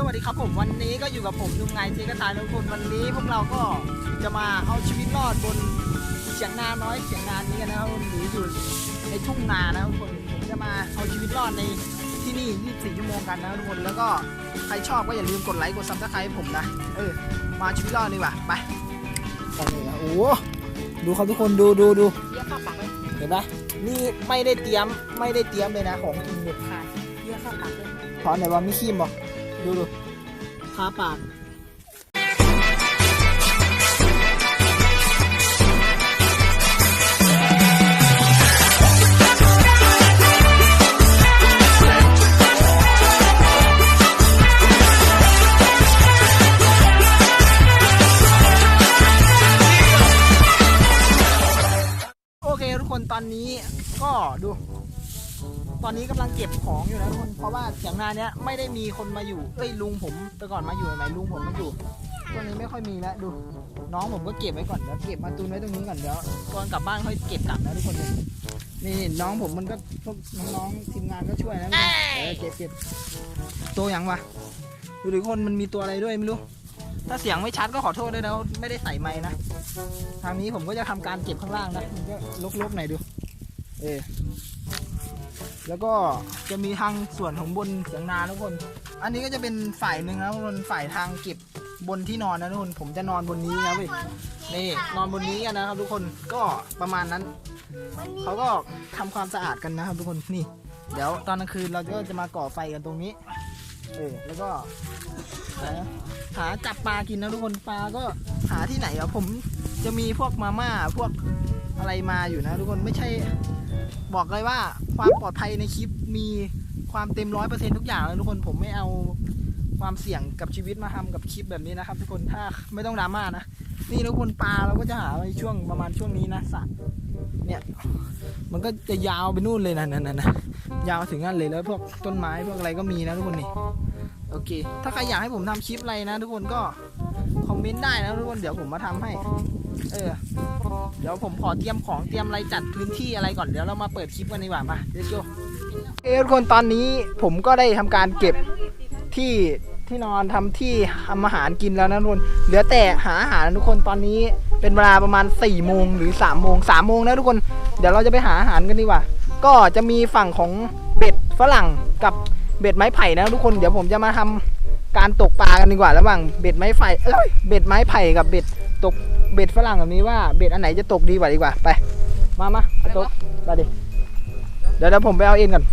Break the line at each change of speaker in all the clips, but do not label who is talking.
สวัสดีครับผมวันนี้ก็อยู่กับผมลุงไงเจกระตายทุกคนวันนี้พวกเราก็จะมาเอาชีวิตรอดบนเฉียงนาน้อยเฉียงนานี้กันนะครับหรืออยู่ในทุ่งนานะครับทุกคนผมจะมาเอาชีวิตรอดในที่นี่ 24 ชั่วโมงกันนะครับทุกคนแล้วก็ใครชอบก็อย่าลืมกดไลค์กดซับสไครต์ผมนะเออมาชีวิตรอดดีกว่าไปโอ้โหดูครับทุกคนดูดูดู
เยอะเข้าปากเลย
เห็นปะนี่ไม่ได้เตรียมไม่ได้เตรียมเลยนะของกินเด็ด
ค่ะเยอะเข้าปากเลย
ถอนไหนว่ามีขี้มบ่ ดูดูคาปากโอเคทุกคนตอนนี้ก็ดู ตอนนี้กำลังเก็บของอยู่นะทุกคนเพราะว่าเถียงนาเนี้ย ไม่ได้มีคนมาอยู่เอ้ยลุงผมแต่ก่อนมาอยู่ไหนลุงผมมาอยู่ช่วงนี้ไม่ค่อยมีแล้วดู น้องผมก็เก็บไว้ก่อนเดี๋ยวเก็บมาตุนไว้ตรงนี้ก่อนเดี๋ยวก่อนกลับบ้านค่อยเก็บกลับนะทุกคนเนี่ยนี่น้องผมมันก็พวกน้องๆทีมงานก็ช่วยนะเออเก็บเก็บตัวอย่างวะดูดิคนมันมีตัวอะไรด้วยไม่รู้ ถ้าเสียงไม่ชัดก็ขอโทษด้วยนะไม่ได้ใส่ไม้นะทางนี้ผมก็จะทำการเก็บข้างล่างนะมันก็ลกๆหน่อยดู เออ แล้วก็จะมีทางส่วนของบนเสียงนาทุกคน อันนี้ก็จะเป็นฝ่ายหนึ่งนะทุกคนฝ่ายทางเก็บบนที่นอนนะทุกคน ผมจะนอนบนนี้นะเว้ยนี่นอนบนนี้กันนะครับ ทุกคนก็ประมาณนั้นเขาก็ทำความสะอาดกันนะครับ ทุกคนนี่ เดี๋ยวตอนกลางคืนเราก็จะมาก่อไฟกันตรงนี้เออแล้วก็หาจับปลากินนะทุกคนปลาก็หาที่ไหนอะผมจะมีพวกมาม่าพวกอะไรมาอยู่นะ ทุกคนไม่ใช่ บอกเลยว่าความปลอดภัยในคลิปมีความเต็มร้อยเปอร์เซ็นทุกอย่างเลยทุกคนผมไม่เอาความเสี่ยงกับชีวิตมาทำกับคลิปแบบนี้นะครับ ทุกคนถ้าไม่ต้องดราม่านะนี่ทุกคนปลาเราก็จะหาในช่วงประมาณช่วงนี้นะสระเนี่ยมันก็จะยาวไปนู่นเลยนะนั่นนะนะยาวถึงนั่นเลยแล้วพวกต้นไม้พวกอะไรก็มีนะทุกคนนี่โอเค ถ้าใครอยากให้ผมทำคลิปอะไรนะ ทุกคนก็คอมเมนต์ได้นะทุกคนเดี๋ยวผมมาทำให้ เออ เดี๋ยวผมขอเตรียมของเตรียมอะไรจัดพื้นที่อะไรก่อนเดี๋ยวเรามาเปิดคลิปกันดีกว่ามาเดี๋ยวโจเออทุกคนตอนนี้ผมก็ได้ทำการเก็บที่ที่นอนทำที่ทำอาหารกินแล้วนะทุกคนเหลือแต่หาอาหารทุกคนตอนนี้เป็นเวลาประมาณ4ี่โมงหรือ3ามโมงสามโมงนะทุกคนเดี๋ยวเราจะไปหาอาหารกันดีกว่า ก็จะมีฝั่งของเบ็ดฝรั่งกับเบ็ดไม้ไผ่นะทุกคนเดี๋ยวผมจะมาทำการตกปลากันดีกว่าระหว่างเบ็ดไม้ไผ่เอ้ยเบ็ดไม้ไผ่กับเบ็ดตก เบ็ดฝรั่งแบบนี้ว่าเบ็ดอันไหนจะตกดีกว่าดีกว่าไปมามาเอาตกไปดิเดี๋ยวเดี๋ยวผมไปเอาเองก่อน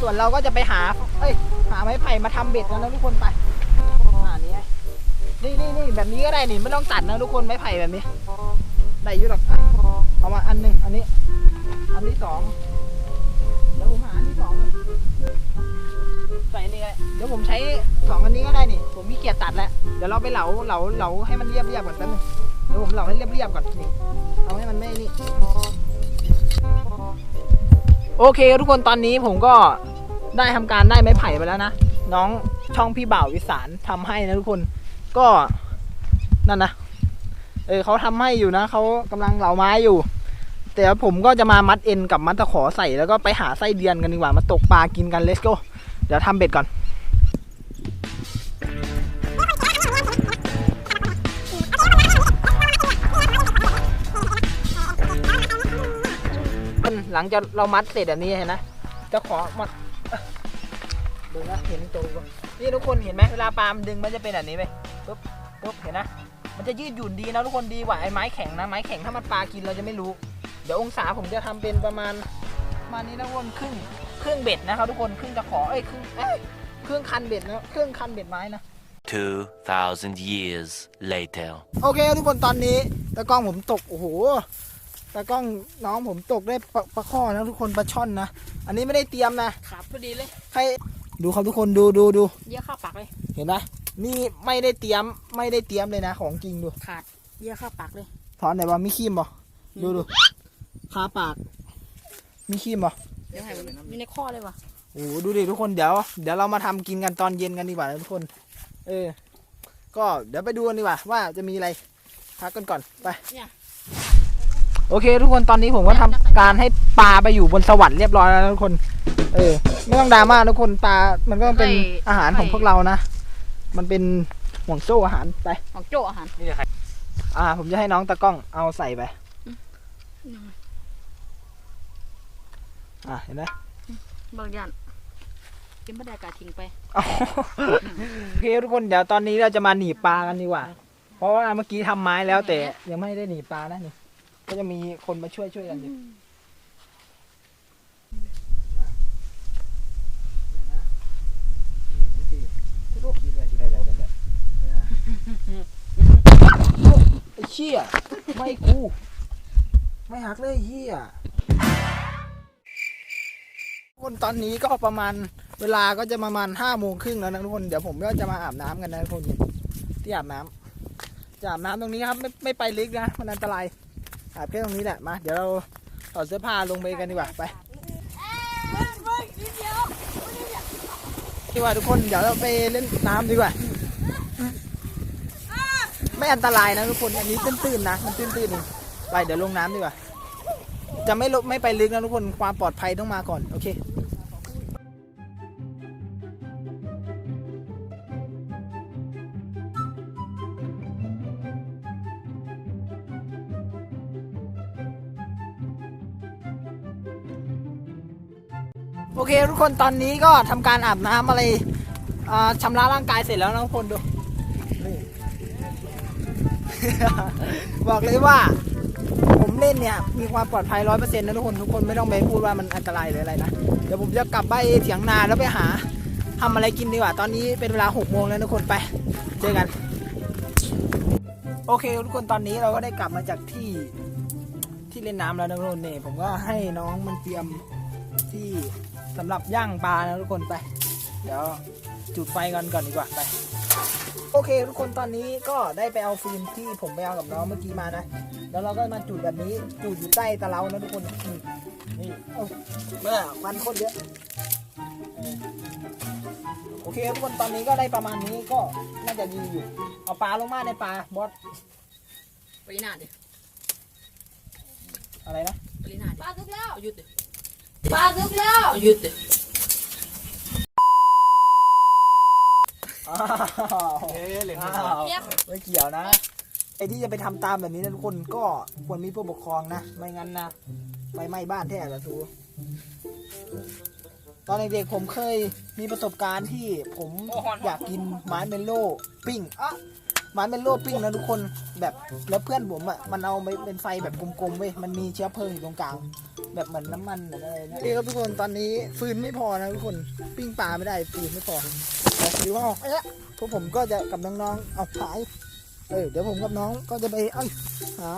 ส่วนเราก็จะไปหาเอ้ยหาไม้ไผ่มาทำเบ็ดกันนะทุกคนไปอ่านี่ไงนี่นี่นี่แบบนี้ก็ได้นี่ไม่ต้องตัดนะทุกคนไม้ไผ่แบบนี้ได้อยุ่หรอกอะเอามาอันหนึ่งอันนี้ อันที่สองเดี๋ยวผมหาอันที่สองก่อนใส่นี่ไงเดี๋ยวผมใช้สองอันนี้ก็ได้นี่ ผมมีเกียรตัดแล้วเดี๋ยวเราไปเหลาเหลาเหลาให้มันเรียบเรียบๆก่อนแป๊บนึงเดี๋ยวผมเหลาให้เรียบๆก่อนนี่เอาให้มันไม่นี่ โอเค ทุกคนตอนนี้ผมก็ได้ทำการได้ไม้ไผ่ไปแล้วนะ น้องช่องพี่บ่าววิสานทำให้นะทุกคนก็นั่นนะเออเขาทำให้อยู่นะเขากำลังเหลาไม้อยู่ แต่ผมก็จะมามัดเอ็นกับมัดตะขอใส่แล้วก็ไปหาไส้เดือนกันดีกว่ามาตกปลากินกัน let's go เดี๋ยวทำเบ็ดก่อน ลังจากเรามัดเสร็จแบบนี้เห็นนะจะขอมัดดูนะเห็นตัวปะนี่ทุกคนเห็นไหมเวลาปลามันดึงมันจะเป็นแบบนี้ไปปุ๊บปุ๊บเห็นนะ มันจะยืดหยุ่นดีนะทุกคนดีกว่าไอ้ไม้แข็งนะไม้แข็งถ้ามันปลากินเราจะไม่รู้ เดี๋ยวองศาผมจะทำเป็นประมาณประมาณนี้นะทุกคนครึ่งครึ่งเบ็ดนะครับทุกคนครึ่งตะขอเอ้ยครึ่งเอ้ยครึ่งคันเบ็ดนะครึ่งคันเบ็ดไม้นะ
2,000 years later.
โอเคทุกคนตอนนี้ตะกล้องผมตก โอ้โห ตะกล้องน้องผมตกได้ปลาปลาข้อนะทุกคนปลาช่อนนะ อันนี้ไม่ได้เตรียมนะ
ขาดพอดีเลย
ใครดูครับทุกคนดูดูดู
เยอะเข้าปากเลย
เห็นไหมนี่ไม่ได้เตรียมไม่ได้เตรียมเลยนะของจริงดู
ขาดเยอะเข้าปากเลย
ถอนไหนว่ามีขี้มบ่ดูดูคาปาก มีขี้มบ่
เดี๋ยวให้มันมีในข้อเลยว่ะ
โอ้โหดูดิทุกคนเดี๋ยวเดี๋ยวเรามาทำกินกันตอนเย็นกันดีกว่านะทุกคน เออ ก็เดี๋ยวไปดูกันดีกว่าว่าจะมีอะไรพักกันก่อนไป
เนี่ย
โอเค ทุกคนตอนนี้ผมก็ทำการให้ปลาไปอยู่บนสวรรค์เรียบร้อยแล้วนะทุกคน เออ ไม่ต้องดราม่าทุกคนปลามันก็เป็นอาหารของพวกเรานะ มันเป็นห่วงโซ่อาหารไป
ของโจ้อาหาร
นี่จะใคร
อ่า ผมจะให้น้องตะกล้องเอาใส่ไป อ่าเห็นไหม
บางอย่างกินไม่ได้กาทิ้งไป
เอาโอเคทุกคนเดี๋ยวตอนนี้เราจะมาหนีปลากันดีกว่า เพราะว่าเมื่อกี้ทำไม้แล้วแต่ยังไม่ได้หนีปลานะนี่ ก็จะมีคนมาช่วยช่วยกันอยู่ไอ้เชี่ยไม่กู ไม่หักเลยไอ้เฮียทุกคนตอนนี้ก็ประมาณเวลาก็จะประมาณห้าโมงครึ่งแล้วนะทุกคน เดี๋ยวผมก็จะมาอาบน้ำกันนะทุกคนที่อาบน้ำจะอาบน้ำตรงนี้ครับ ไม่ไม่ไปลึกนะ มันอันตราย อาบแค่ตรงนี้แหละมาเดี๋ยวเราถอดเสื้อผ้าลงไปกันดีกว่าไปดีกว่าทุกคนเดี๋ยวเราไปเล่นน้ำดีกว่า ไม่อันตรายนะทุกคนอันนี้ตื้นๆนะมันตื้นๆเองไปเดี๋ยวลงน้ำดีกว่า จะไม่ลบไม่ไปลึกนะทุกคนความปลอดภัยต้องมาก่อนโอเค โอเคทุกคนตอนนี้ก็ทำการอาบน้ำอะไรอ่าระร่างกายเสร็จแล้วนะทุกคนดู บอกเลยว่า ผมเล่นเนี่ย มีความปลอดภัยร้อยเปอร์เซ็นต์นะทุกคนทุกคนไม่ต้องไปพูดว่ามันอันตรายหรืออะไรนะเดี๋ยวผมจะกลับไปเถียงนาแล้วไปหาทำอะไรกินดีกว่า ตอนนี้เป็นเวลาหกโมงแล้วทุกคนไป เจอกัน โอเคทุกคนตอนนี้เราก็ได้กลับมาจากที่ที่เล่นน้ำแล้วนะทุกคนเนี่ยผมก็ให้น้องมันเตรียมที่ สำหรับย่างปลานะทุกคนไป เดี๋ยวจุดไฟกันก่อนดีกว่าไป โอเค ทุกคนตอนนี้ก็ได้ไปเอาฟิล์มที่ผมไปเอากับน้องเมื่อกี้มานะ แล้วเราก็มาจุดแบบนี้จุดอยู่ใต้ตะเลานะทุกคนนี่นี่เอาเมื่อควันโคตรเยอะเออโอเคทุกคนตอนนี้ก็ได้ประมาณนี้ก็น่าจะดีอยู่ เอาปลาลงมาในปลาบอส
ปรินาดิ
อะไรนะ
ปรินาดิ
ปลาทุกแล้ว
เอาหยุดดิ
ปลาทุกแล้ว
เอาหยุดดิ
อ้าว
เฮ้ยเหลือง
อ้าวไม่เกี่ยวนะไอ้ที่จะไปทำตามแบบนี้นะทุกคนก็ควรมีผู้ปกครองนะ ไม่งั้นนะไฟไหม้บ้านแท้ละทูตอนเด็กๆผมเคยมีประสบการณ์ที่ผมอยากกินไม้เมลโล่ปิ้งอะ ไม้เมลโล่ปิ้งนะทุกคนแบบแล้วเพื่อนผมอะมันเอาไปเป็นไฟแบบกลมๆเว้ยมันมีเชื้อเพลิงอยู่ตรงกลาง แบบเหมือนน้ำมันหรืออะไรนะนี่ครับทุกคนตอนนี้ฟืนไม่พอนะทุกคนปิ้งปลาไม่ได้ฟืนไม่พอแต่ถือว่าเอ๊ะพวกผมก็จะกับน้องๆเอาขายเออเดี๋ยวผมกับน้องก็จะไปเอ้ยหา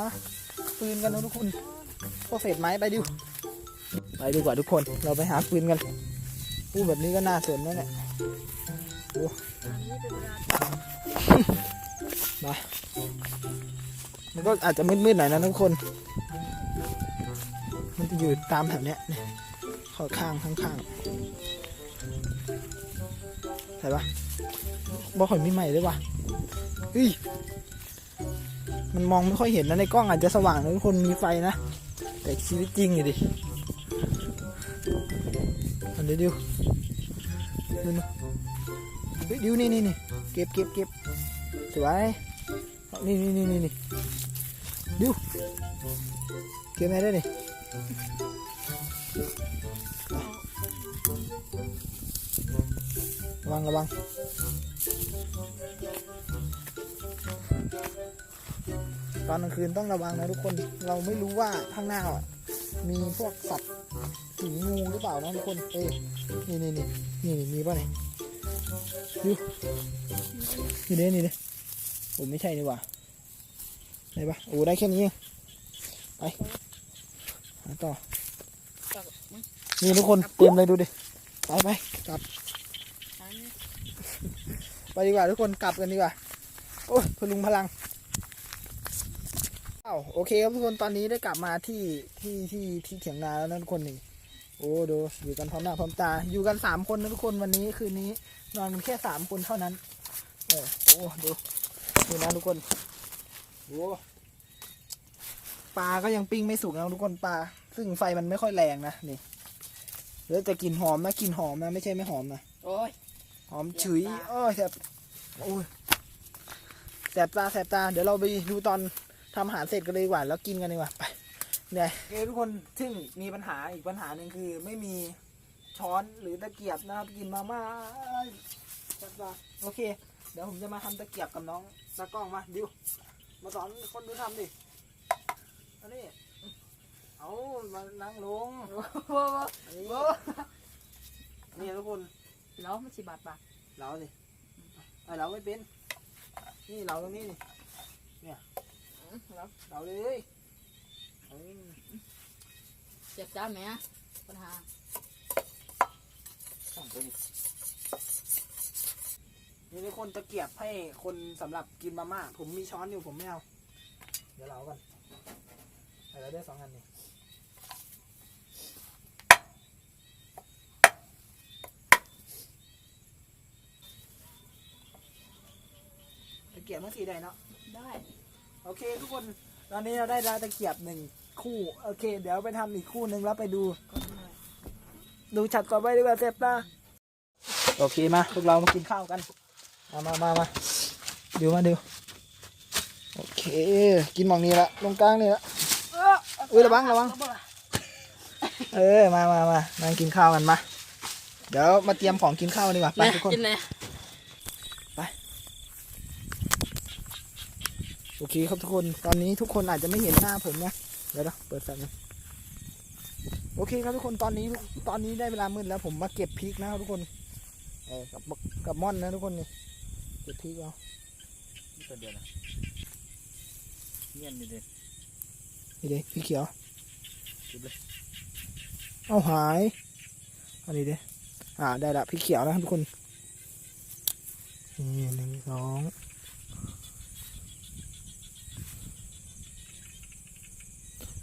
ฟืนกันนะทุกคนพวกเศษไม้ไปดิวไปดีกว่าทุกคนเราไปหาฟืนกันพูดแบบนี้ก็น่าสนนะเนี่ยโอ้ มามันก็อาจจะมืดๆหน่อยนะทุกคน มันจะอยู่ตามแถวเนี้ยเนี่ข้อข้างข้างข้างๆใช่ปะบอกข่อยมีใหม่ด้วยวะเฮ้ยมันมองไม่ค่อยเห็นนะในกล้องอาจจะสว่างนะทุกคนมีไฟนะ แต่ชีวิตจริงอยู่ดิอันเดี๋ยวดิวดูนะเฮ้ยดิวนี่นี่นี่เก็บเก็บเก็บสวย นี่นี่นี่นี่นี่ดิวเก็บไหนได้นี่ระวังระวังตอนกลางคืนต้องระวังนะทุกคน เราไม่รู้ว่าข้างหน้าอะมีพวกสัตว์สีงูหรือเปล่านะทุกคน เอ้ยนี่นี่นี่นี่มีป่ะเนี่ยดูนี่เด้นี่เด้โอ้ไม่ใช่นี่หว่า ไหนปะโอ้ได้แค่นี้เองไปหาต่อ นี่ทุกคนเตรียมเลยดูดิ ไปไปกลับ ไปดีกว่าทุกคนกลับกันดีกว่า โอ้ยพลุงพลังอ้าวโอเคครับทุกคนตอนนี้ได้กลับมาที่ที่ที่ที่เถียงนาแล้วนะทุกคนนี่โอ้ดูอยู่กันพร้อมหน้าพร้อมตา อยู่กันสามคนนะทุกคนวันนี้คืนนี้ นอนกันแค่สามคนเท่านั้น เออโอ้ดูดูนะทุกคนโอ้ ปลาก็ยังปิ้งไม่สุกนะทุกคนปลา ซึ่งไฟมันไม่ค่อยแรงนะนี่แล้วแต่กลิ่นหอมนะกลิ่นหอมนะไม่ใช่ไม่หอมนะ
โอ้ย
หอมฉุยโอ้ยแบบโอ้ยแสบตาแสบตา เดี๋ยวเราไปดูตอนทำอาหารเสร็จกันเลยดีกว่าแล้วกินกันดีกว่าไปเหนื่อยโอเคทุกคนซึ่งมีปัญหาอีกปัญหาหนึ่งคือ ไม่มีช้อนหรือตะเกียบนะครับกินมาม่าแสบตาโอเค เดี๋ยวผมจะมาทำตะเกียบกับน้องตากล้องมาดิว มาสอนคนดูทำดิอันนี้เอามานั่งลงอันนี้นี่ทุกคน
แล้วมันสิบาทปะ
เราสิไอเราไม่เป็น นี่เราตรงนี้นี่
แล้ว
เราเลยอืม
เจ็บจ้าไหมปัญหา
ส่องไป ดินี่ทุกคนตะเกียบให้คนสำหรับกินมาม่าผมมีช้อนอยู่ผมไม่เอา เดี๋ยวเราเอาก่อนเอาเราได้สองอันนี่ตะเกียบเมื่อสีใดเนาะ
ได้
โอเคทุกคน ตอนนี้เราได้ดาวตะเกียบหนึ่งคู่ โอเค เดี๋ยวไปทำอีกคู่หนึ่งแล้วไปดู ดูฉัดก่อนไปดีกว่าเซฟตาโอเคมาพวกเรามากินข้าวกัน มามามามาดูมาดูโอเค กินหมองนี้ละตรงกลางนี่ละอุ้ยระวังระวังเออมามามานั่งกินข้าวกันมา เดี๋ยวมาเตรียมของกินข้าวกันดีกว่าไป
มา
ทุกคน
กินเลย
โอเคครับทุกคนตอนนี้ทุกคนอาจจะไม่เห็นหน้าผมนะเดี๋ยวนะเปิดแฟลชนะโอเคครับทุกคนตอนนี้ตอนนี้ได้เวลามืดแล้วผมมาเก็บพริกนะครับทุกคนเออกับกับม่อนนะทุกคนนี่ เก็บพริกเอา
นี่ตัวเดียวนะเงียบนี่เด็ด
นี่เด้พริกเขียว
เก็บเลย
เอาหาย อันนี้เด้อ่าได้ละพริกเขียวนะครับทุกคนนี่หนึ่งสอง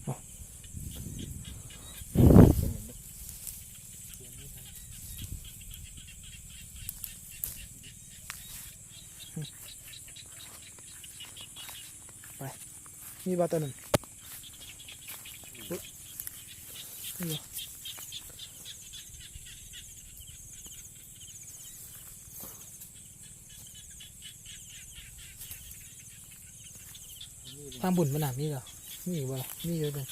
เอา มีบาตัวหนึ่งอุ๊ยนี่เหรอทางบุญมันหนามีเหรอมีอยู่บ่ล่ะมีเยอะเลย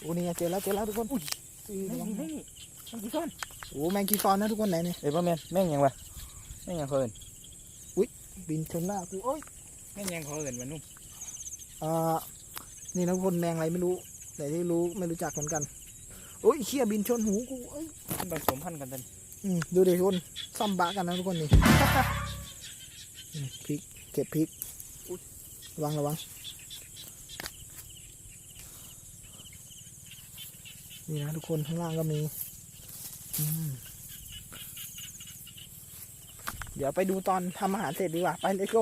โอ้นี่ไงเจอแล้วเจอแล้วทุกคนอุ้ยอุ้ยระวังนะ
นี่มันกี่ก้อน
โอ้แมงกีฟอนนะทุกคนไหนเนี่ย
เอ้ยพ่อแม่นแม่งยังวะแม่งยังเขาเอิน
บินชนหน้ากูโอ้ย
แม่งยังเขาเอินวันนุ่ม
อ่านี่นะทุกคนแมงอะไรไม่รู้ แต่ที่รู้ไม่รู้จักเหมือนกันโอ้ยเขี้ยบินชนหูกูเอ้ย
มันผสมพันธุ์กันตัน
อืมดูดิทุกคนซ่อมบะกันนะทุกคนนี่ อืมพริกเก็บพริกอุ๊ยระวังระวังนี่นะทุกคนข้างล่างก็มีอืมเดี๋ยวไปดูตอนทำอาหารเสร็จดีกว่า ไปเลยก็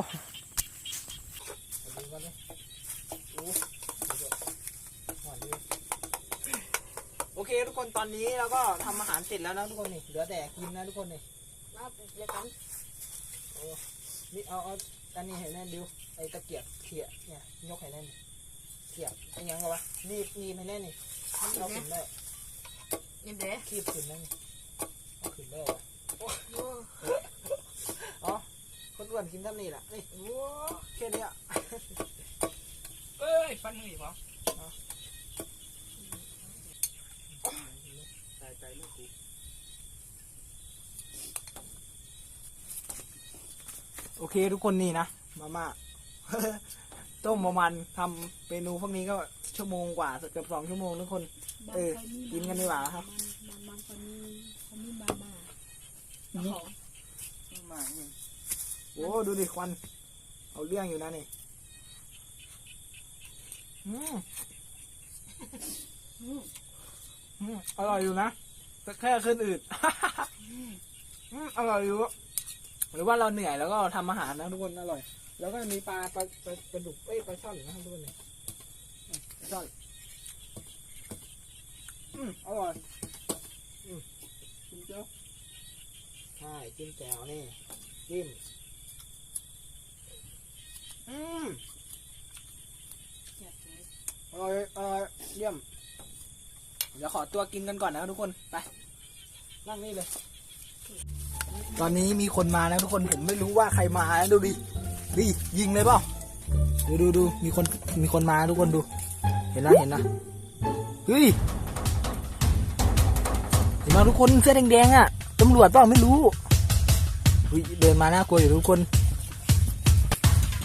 เคทุกคนตอนนี้เราก็ทำอาหารเสร็จแล้วนะทุกคนนี่เหลือแต่กินนะทุกคนนี่
มาเดี๋ยวกัน
นี่เอาเอาอันนี้ให้แน่นดิวไอ้ตะเกียบเขี่ยเนี่ยยกให้แน่นเขี่ยไอ้หยังกันวะนี่นี่ให้แน่นนี่นี่เอาขึ้นได้
ยินเด้
คีบขึ้นได้นี่เอาขึ้นได้อะคนอ้วนกินท่านี่แหละนี่โอ้แค่เนี้ย
เอ้ยฟันมือป่ะตายใจลูกกู
โอเคทุกคนนี่นะมาม่าต้มประมาณทำเมนูพวกนี้ก็ชั่วโมงกว่าเกือบสองชั่วโมงทุกคน เออ กินกันดีกว่าครับ
บางบางคนนี้เขามีมามา
นี่
มาเอง
โอ้ดูดิควัน เอาเรื่องอยู่นะนี่อืมอืมอร่อยอยู่นะแต่แค่ขึ้นอืดอืมอร่อยอยู่ หรือว่าเราเหนื่อยแล้วก็ทำอาหารนะทุกคนอร่อย แล้วก็มีปลาปลาปลาปลาดุกเอ้ยปลาช่อนนะครับทุกคนเนี่ยปลาช่อนอืมอร่อยอืมกินเจ้าใช่กินแจ่วนี่จิ้มอืมอร่อยอร่อยเยี่ยมเดี๋ยวขอตัวกินกันก่อนนะทุกคนไปนั่งนี่เลย ตอนนี้มีคนมานะทุกคนผมไม่รู้ว่าใครมานะดูดิดิยิงเลยเปล่าดูดูดูมีคนมีคนมาทุกคนดู เห็นนะเห็นนะเฮ้ยเห็นไหมทุกคนเสื้อแดงๆอะตำรวจเปล่าไม่รู้เฮ้ยเดินมาน่ากลัวอยู่ทุกคน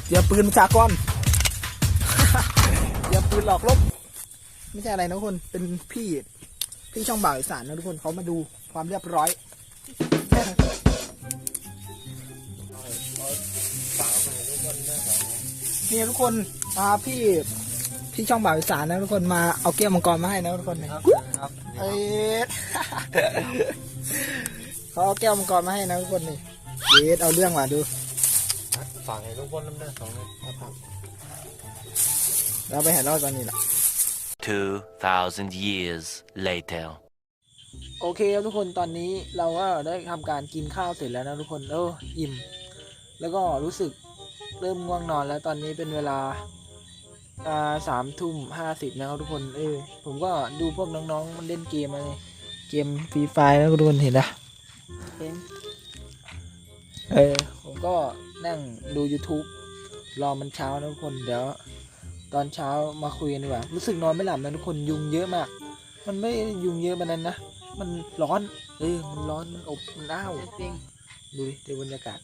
เตรียมปืนมาจากก่อนเตรียมปืนหลอกลบไม่ใช่อะไรนะทุกคนเป็นพี่พี่ช่องบ่าวอีสานนะทุกคนเขามาดูความเรียบร้อย นี่ทุกคนมาพี่พี่ช่องบ่าวอีสานนะทุกคนมาเอาแก้วมังกรมาให้นะทุกคนนะครับเอ้ยเขาเอาแก้วมังกรมาให้นะทุกคนนี่เยสเอาเรื่องมาดู
ฝั่งให้ทุกคนน้ำได้สองเลย
นะครับเราไปหาเล่าตอนนี้แหละ
2,000 years later.
โอเคครับทุกคนตอนนี้เราก็ได้ทำการกินข้าวเสร็จแล้วนะทุกคนเอออิ่ม แล้วก็รู้สึก เริ่มง่วงนอนแล้วตอนนี้เป็นเวลาอ่าสามทุ่มห้าสิบนะครับทุกคน เออ ผมก็ดูพวกน้องๆ มันเล่นเกมอะไรเกมฟรีไฟแล้วทุกคนเห็นนะ
เห็น
เออ ผมก็นั่งดู YouTube รอมันเช้านะทุกคน เดี๋ยว ตอนเช้ามาคุยกันดีกว่า รู้สึกนอนไม่หลับนะทุกคนยุงเยอะมาก มันไม่ยุงเยอะแบบนั้นนะ มันร้อน เออ มันร้อน มันอบ มันอ้าว
เห็นเพียง
ดูดิดูบรรยากาศ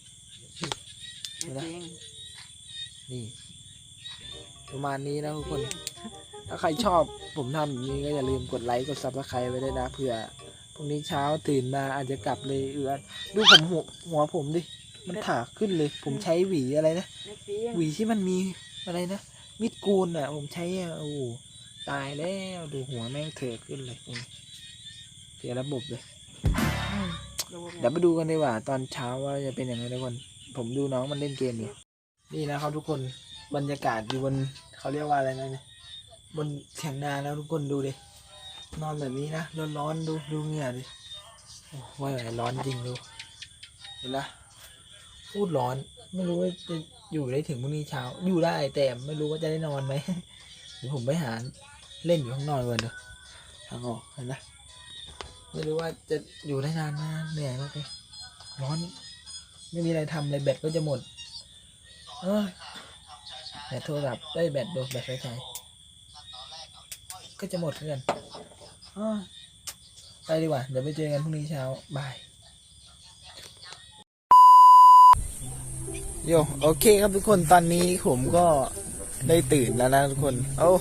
เห็นเพียง
นี่ ประมาณนี้นะทุกคน ถ้าใครชอบผมทำแบบนี้ก็อย่าลืมกดไลค์กดซับสไครต์ไว้ด้วยนะเผื่อพรุ่งนี้เช้าตื่นมาอาจจะกลับเลยเอือนดูผมหัวหัวผมดิ มันถากขึ้นเลย ผมใช้หวีอะไรนะ
เห็นเพียง
หวีที่มันมีอะไรนะ มิดกูนอะ ผมใช้อะโอ้โหตายแล้วดูหัวแม่งเถอะขึ้นเลยอืมเสียระบบเลยอืมเดี๋ยวไปดูกันดีกว่า ตอนเช้าว่าจะเป็นยังไงทุกคน ผมดูน้องมันเล่นเกมอยู่ นี่นะครับทุกคนบรรยากาศอยู่บนเขาเรียกว่าอะไรนะเนี่ยบนเถียงนาแล้วทุกคนดูดินอนแบบนี้นะร้อนๆดูดูเหงื่อดิว่าไงร้อนจริงดูเห็นละพูดร้อนไม่รู้ว่าจะอยู่ได้ถึงพรุ่งนี้เช้า อยู่ได้แต่ไม่รู้ว่าจะได้นอนไหมเดี๋ยวผมไปหาเล่นอยู่ข้างนอกก่อนเถอะทางออกเห็นไหมไม่รู้ว่าจะอยู่ได้นานนะเหนื่อยมากเลยร้อน ไม่มีอะไรทำเลยแบตก็จะหมด แบตโทรศัพท์ได้แบตโดนแบตไฟฉายก็จะหมดเพื่อนไปดีกว่า เดี๋ยวไปเจอกันพรุ่งนี้เช้าบายโยโอเคครับทุกคนตอนนี้ผมก็ได้ตื่นแล้วนะทุกคนเอ้า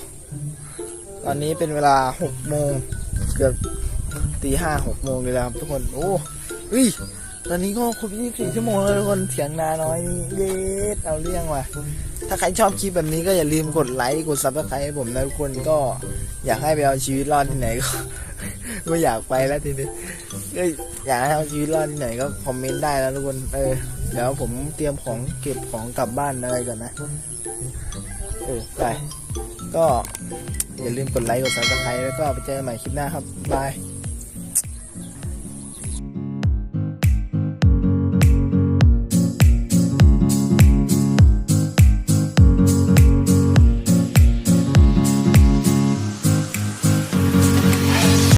ตอนนี้เป็นเวลาหกโมงเกือบตีห้าหกโมงเลยแล้วครับทุกคน โอ้ย ตอนนี้ก็ครบยี่สิบสี่ชั่วโมงแล้วทุกคนเสียงนาน้อยนี่เย็ดเอาเรื่องว่ะ ถ้าใครชอบคลิปแบบนี้ก็อย่าลืมกดไลค์กดซับสไครต์ให้ผมนะทุกคนก็อยากให้ไปเอาชีวิตรอดที่ไหนก็ไม่อยากไปแล้วทีนี้ก็อยากให้เอาชีวิตรอดที่ไหนก็คอมเมนต์ได้นะทุกคนเออเดี๋ยวผมเตรียมของเก็บของกลับบ้านอะไรก่อนนะเออไปก็อย่าลืมกดไลค์กดซับสไครต์แล้วก็ไปเจอกันใหม่คลิปหน้าครับบาย